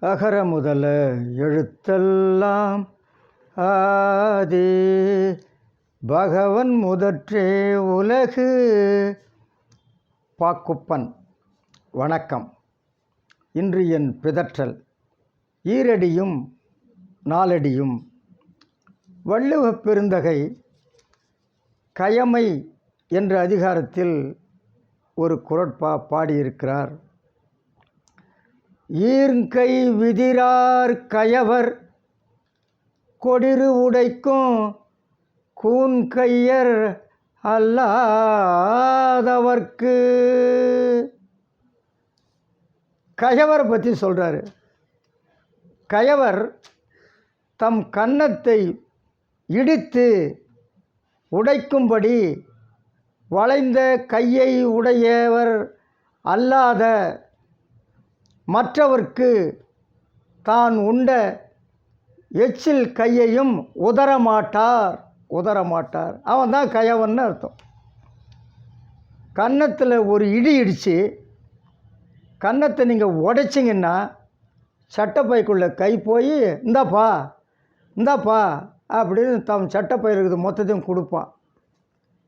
அகர முதல எழுத்தெல்லாம் ஆதி. பகவன் முதற்றே உலகு. பாக்குப்பன் வணக்கம். இன்று என் பிதற்றல். ஈரடியும் நாலடியும். வள்ளுவப் பெருந்தகை கயமை என்ற அதிகாரத்தில் ஒரு குரட்பா பாடியிருக்கிறார். ஈர்ங்கை விதிரார் கயவர் கொடிறு உடைக்கும் கூன்கையர் அல்லாதவர்க்கு. கயவரை பற்றி சொல்கிறாரு கயவர் தம் கன்னத்தை இடித்து உடைக்கும்படி வளைந்த கையை உடையவர் அல்லாத மற்றவர்க்கு தான் உண்ட எச்சில் கையையும் உதரமாட்டார் உதரமாட்டார் அவன் தான் கயவன்னு அர்த்தம். கன்னத்தில் ஒரு இடி இடித்து கன்னத்தை நீங்கள் உடைச்சிங்கன்னா சட்டப்பைக்குள்ளே கை போய் இந்தாப்பா இந்தாப்பா அப்படின்னு தம் சட்டப்பை இருக்குது மொத்தத்தையும் கொடுப்பான்.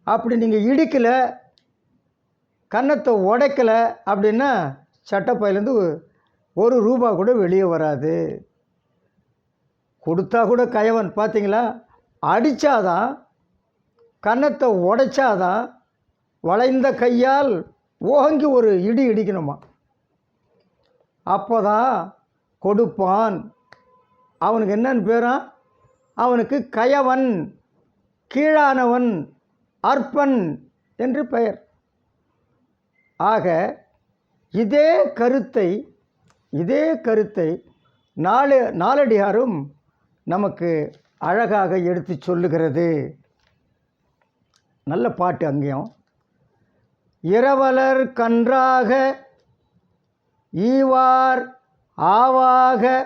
அப்படி நீங்கள் இடிக்கலை கன்னத்தை உடைக்கலை அப்படின்னா சட்டப்பையிலேருந்து ஒரு ரூபா கூட வெளியே வராது. கொடுத்தா கூட கயவன் பார்த்தீங்களா அடித்தாதான் கன்னத்தை உடைச்சாதான் வளைந்த கையால் ஓங்கி ஒரு இடி இடிக்கணுமா? அப்போ தான் கொடுப்பான். அவனுக்கு என்னன்னு பேரான் அவனுக்கு கயவன் கீழானவன் அற்பன் என்று பெயர். ஆக இதே கருத்தை இதே கருத்தை நாலு நாலடியாரும் நமக்கு அழகாக எடுத்து சொல்லுகிறது. நல்ல பாட்டு அங்கேயும். இரவலர் கன்றாக ஈவார் ஆவாக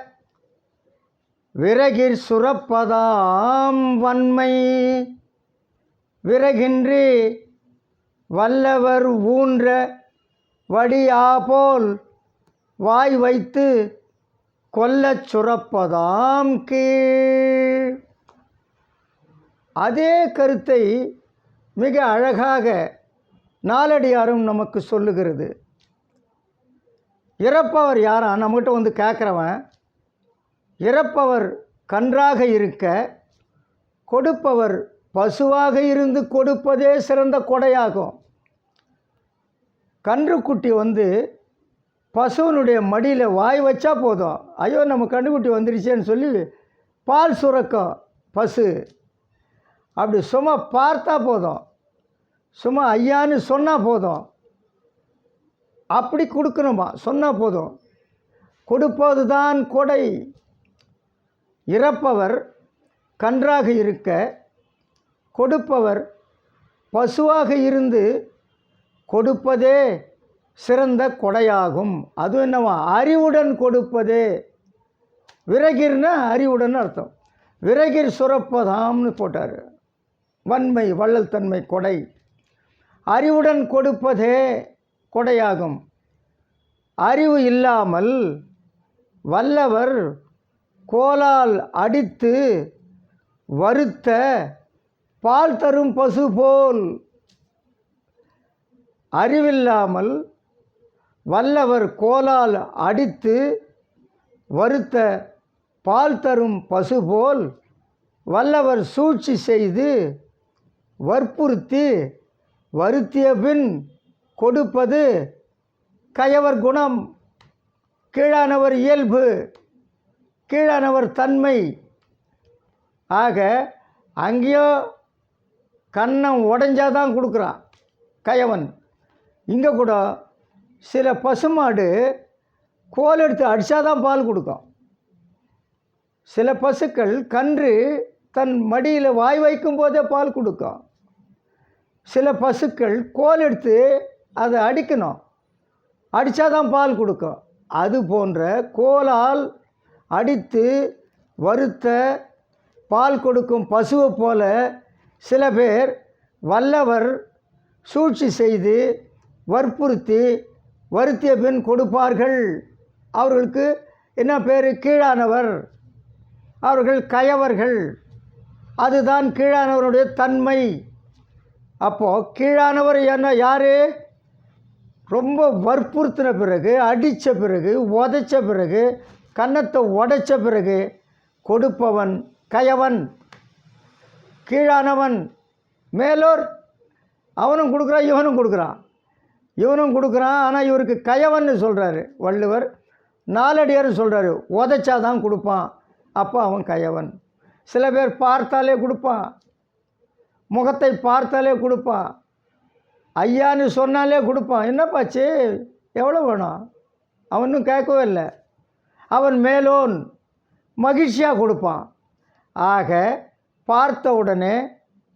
விறகிற் சுரப்பதாம் வன்மை. விறகின்றி வல்லவர் ஊன்ற வடியா போல் வாய் வைத்து கொல்லச் சுரப்பதாம் கீழ். அதே கருத்தை மிக அழகாக நாலடியாரும் நமக்கு சொல்லுகிறது. இறப்பவர் யாரா? நம்மகிட்ட வந்து கேட்குறவன் இறப்பவர் கன்றாக இருக்க கொடுப்பவர் பசுவாக இருந்து கொடுப்பதே சிறந்த கொடையாகும். கன்றுக்குட்டி வந்து பசுவனுடைய மடியில் வாய் வச்சா போதும். ஐயோ நம்ம கண்டுக்குட்டி வந்துருச்சேன்னு சொல்லி பால் சுரக்கும் பசு. அப்படி சும்மா பார்த்தா போதும். சும்மா ஐயான்னு சொன்னால் போதும். அப்படி கொடுக்கணுமா? சொன்னால் போதும். கொடுப்பது தான் கொடை. இறப்பவர் கன்றாக இருக்க கொடுப்பவர் பசுவாக இருந்து கொடுப்பதே சிறந்த கொடையாகும். அது என்னவா? அறிவுடன் கொடுப்பதே. விறகிர்னா அறிவுடன் அர்த்தம். விறகிர் சுரப்பதாம்னு போட்டார். வன்மை வள்ளல் தன்மை கொடை. அறிவுடன் கொடுப்பதே கொடையாகும். அறிவு இல்லாமல் வல்லவர் கோலால் அடித்து வருத்த பால் தரும் பசு போல். அறிவில்லாமல் வல்லவர் கோலால் அடித்து வருத்த பால் தரும் பசு போல் வல்லவர் சூழ்ச்சி செய்து வற்புறுத்தி வருத்திய பின் கொடுப்பது கயவர் குணம். கீழானவர் இயல்பு கீழானவர் தன்மை. ஆக அங்கேயோ கன்னம் உடஞ்சாதான் கொடுக்குறான் கயவன். இங்கே கூட சில பசுமாடு கோல் எடுத்து அடித்தாதான் பால் கொடுக்கும். சில பசுக்கள் கன்று தன் மடியில் வாய் வைக்கும் போதே பால் கொடுக்கும். சில பசுக்கள் கோல் எடுத்து அதை அடிக்கணும். அடித்தாதான் பால் கொடுக்கும். அது போன்ற கோலால் அடித்து வறுத்த பால் கொடுக்கும் பசுவை போல சில பேர் வல்லவர் சூழ்ச்சி செய்து வற்புறுத்தி வருத்திய பின் கொடுப்பார்கள். அவர்களுக்கு என்ன பேர்? கீழானவர். அவர்கள் கயவர்கள். அதுதான் கீழானவருடைய தன்மை. அப்போது கீழானவர் என்ன? யார்? ரொம்ப வற்புறுத்தின பிறகு அடித்த பிறகு உதைச்ச பிறகு கன்னத்தை உடைச்ச பிறகு கொடுப்பவன் கயவன். கீழானவன். மேலோர் அவனும் கொடுக்குறான் இவனும் கொடுக்குறான். இவனும் கொடுக்குறான் ஆனால் இவருக்கு கயவன்னு சொல்கிறாரு வள்ளுவர். நாலடியார் சொல்கிறாரு உதைச்சாதான் கொடுப்பான். அப்போ அவன் கயவன். சில பேர் பார்த்தாலே கொடுப்பான். முகத்தை பார்த்தாலே கொடுப்பான். ஐயான்னு சொன்னாலே கொடுப்பான். என்னப்பாச்சு? எவ்வளோ வேணும்? அவனும் கேட்கவே இல்லை. அவன் மேலோன் மகிழ்ச்சியாக கொடுப்பான். ஆக பார்த்த உடனே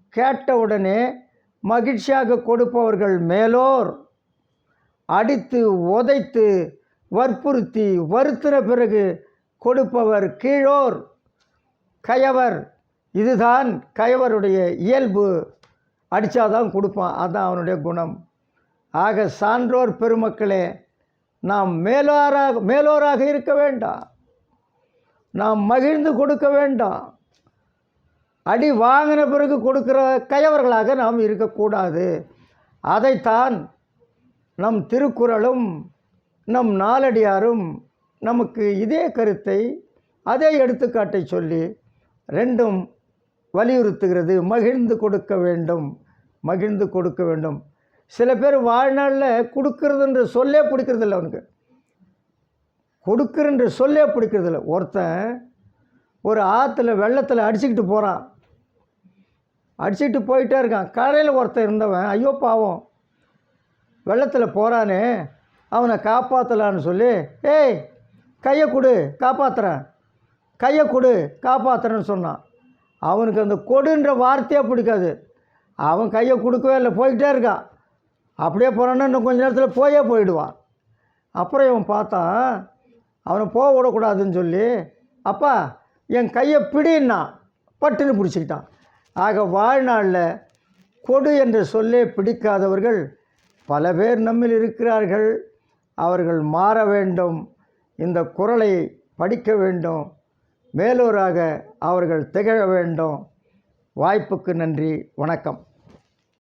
கேட்ட உடனே மகிழ்ச்சியாக கொடுப்பவர்கள் மேலோர். அடித்து உதைத்து வற்புறுத்தி வருத்தின பிறகு கொடுப்பவர் கீழோர். கயவர். இதுதான் கயவருடைய இயல்பு. அடித்தாதான் கொடுப்பான். அதுதான் அவனுடைய குணம். ஆக சான்றோர் பெருமக்களே நாம் மேலோராக மேலோராக இருக்க வேண்டாம். நாம் மகிழ்ந்து கொடுக்க வேண்டாம். அடி வாங்கின பிறகு கொடுக்குற கயவர்களாக நாம் இருக்கக்கூடாது. அதைத்தான் நம் திருக்குறளும் நம் நாலடியாரும் நமக்கு இதே கருத்தை அதே எடுத்துக்காட்டை சொல்லி ரெண்டும் வலியுறுத்துகிறது. மகிழ்ந்து கொடுக்க வேண்டும். மகிழ்ந்து கொடுக்க வேண்டும். சில பேர் வாழ்நாளில் கொடுக்கறதுன்ற சொல்லே பிடிக்கிறதில்ல அவனுக்கு. கொடுக்குறன்ற சொல்லே பிடிக்கிறதில்ல. ஒருத்தன் ஒரு ஆற்றுல வெள்ளத்தில் அடிச்சுக்கிட்டு போகிறான் அடிச்சுக்கிட்டு போயிட்டே இருக்கான். கரையில் ஒருத்தன் இருந்தவன் ஐயோ பாவம். வெள்ளத்தில் போகிறானே அவனை காப்பாற்றலான்னு சொல்லி ஏய் கையை கொடு காப்பாற்றுறேன் கையை கொடு காப்பாற்றுறேன்னு சொன்னான். அவனுக்கு அந்த கொடுன்ற வார்த்தையே பிடிக்காது. அவன் கையை கொடுக்கவே இல்லை போய்கிட்டே இருக்கான். அப்படியே போகிறான்னா இன்னும் கொஞ்ச நேரத்தில் போயே போயிடுவான். அப்புறம் இவன் பார்த்தான் அவனை போக விடக்கூடாதுன்னு சொல்லி அப்பா என் கையை பிடின்னா பட்டுன்னு பிடிச்சிக்கிட்டான். ஆக வாழ்நாளில் கொடு என்ற சொல்லே பிடிக்காதவர்கள் பல பேர் நம்மில் இருக்கிறார்கள். அவர்கள் மாற வேண்டும். இந்த குரலை படிக்க வேண்டும். மேலோராக அவர்கள் திகழ வேண்டும். வாய்ப்புக்கு நன்றி. வணக்கம்.